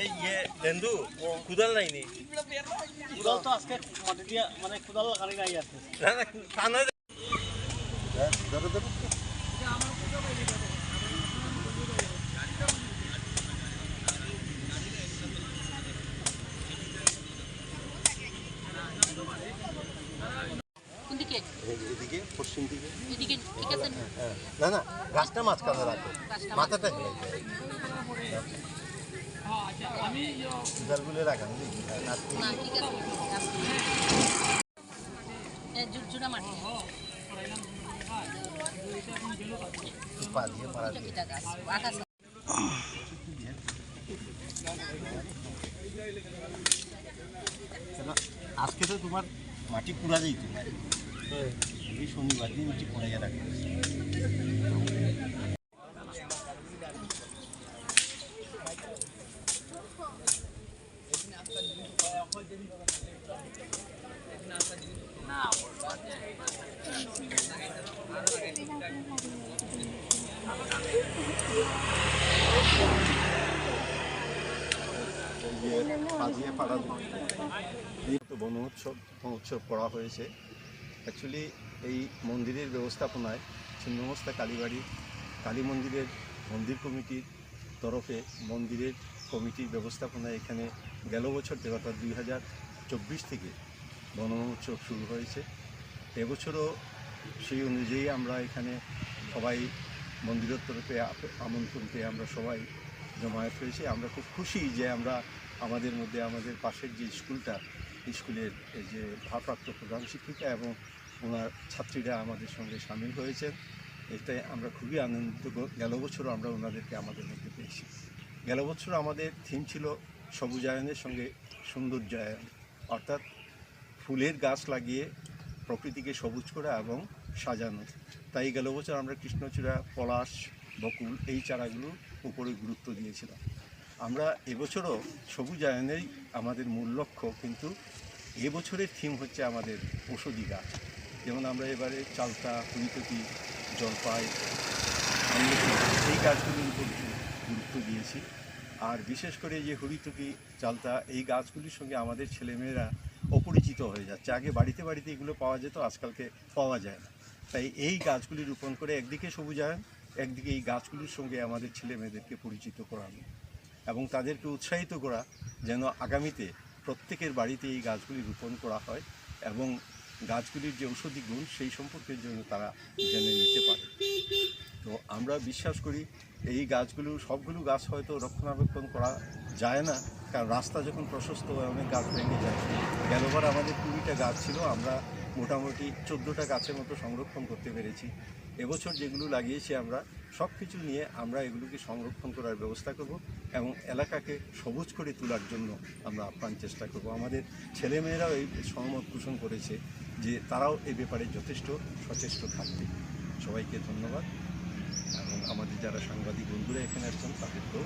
এই ইয়ে লেন্দু কুদাল নাইনি কুদাল তো আজকে মাটি দিয়া মানে কুদাল লাগানি নাই আছে না না নয় কোন দিকে এদিকে পশ্চিম দিকে। এদিকে ঠিক আছে। না? হ্যাঁ। না না গাছটা মাঝখানে রাখো। মাথাটা আজকে তো তোমার মাটি পুরা যাইতো এই শনিবার দিন মাটি পুড়ে রাখবে ইয়ে সাজিয়ে বন উৎসব করা হয়েছে। অ্যাকচুয়ালি এই মন্দিরের ব্যবস্থাপনায় ছিন্নমস্তা কালীবাড়ি, কালী মন্দিরের মন্দির কমিটির তরফে মন্দিরের কমিটির ব্যবস্থাপনায় এখানে গেল বছর থেকে অর্থাৎ দুই হাজার চব্বিশ থেকে বন শুরু হয়েছে। এবছরও সেই অনুযায়ী আমরা এখানে সবাই মন্দিরের তরফে আমন্ত্রণ পেয়ে আমরা সবাই জমায়েত হয়েছি। আমরা খুব খুশি যে আমরা আমাদের মধ্যে, আমাদের পাশের যে স্কুলটা স্কুলের যে ভারপ্রাপ্ত প্রধান শিক্ষিকা এবং ওনার ছাত্রীরা আমাদের সঙ্গে সামিল হয়েছেন। এটাই আমরা খুবই আনন্দিত গেল বছরও আমরা ওনাদেরকে আমাদের মধ্যে পেয়েছি। গেল বছর আমাদের থিম ছিল সবুজায়নের সঙ্গে সৌন্দর্যায়ন অর্থাৎ ফুলের গাছ লাগিয়ে প্রকৃতিকে সবুজ করা এবং সাজানো। তাই গেল বছর আমরা কৃষ্ণচূড়া, পলাশ, বকুল এই চারাগুলো উপরে গুরুত্ব দিয়েছিলাম। আমরা এবছরও সবুজায়নেই আমাদের মূল লক্ষ্য, কিন্তু এবছরের থিম হচ্ছে আমাদের ঔষধি গাছ। যেমন আমরা এবারে চালতা হুইতকি জলপাই এই গাছগুলির উপর গুরুত্ব দিয়েছি। আর বিশেষ করে যে হরিতকি চালতা এই গাছগুলির সঙ্গে আমাদের ছেলেমেয়েরা অপরিচিত হয়ে যাচ্ছে। আগে বাড়িতে বাড়িতে এগুলো পাওয়া যেত, আজকালকে পাওয়া যায় না। তাই এই গাছগুলি রোপণ করে একদিকে সবুজায়ন, একদিকে এই গাছগুলির সঙ্গে আমাদের ছেলে মেয়েদেরকে পরিচিত করানো এবং তাদেরকে উৎসাহিত করা যেন আগামীতে প্রত্যেকের বাড়িতে এই গাছগুলি রোপণ করা হয় এবং গাছগুলির যে ঔষধি গুণ, সেই সম্পর্কের জন্য তারা জেনে নিতে পারে। তো আমরা বিশ্বাস করি এই গাছগুলো, সবগুলো গাছ হয়তো রক্ষণাবেক্ষণ করা যায় না, কারণ রাস্তা যখন প্রশস্ত হয় অনেক গাছ ভেঙে যায়। গেলবার আমাদের কুড়িটা গাছ ছিল, আমরা মোটামুটি চোদ্দোটা গাছের মতো সংরক্ষণ করতে পেরেছি। এবছর যেগুলো লাগিয়েছি আমরা সব কিছু নিয়ে আমরা এগুলোকে সংরক্ষণ করার ব্যবস্থা করব এবং এলাকাকে সবুজ করে তোলার জন্য আমরা আপ্রাণ চেষ্টা করব। আমাদের ছেলেমেয়েরাও এই সহমত পোষণ করেছে যে তারাও এই ব্যাপারে যথেষ্ট সচেষ্ট থাকবে। সবাইকে ধন্যবাদ। এবং আমাদের যারা সাংবাদিক বন্ধুরা এখানে আসছেন তাদেরকেও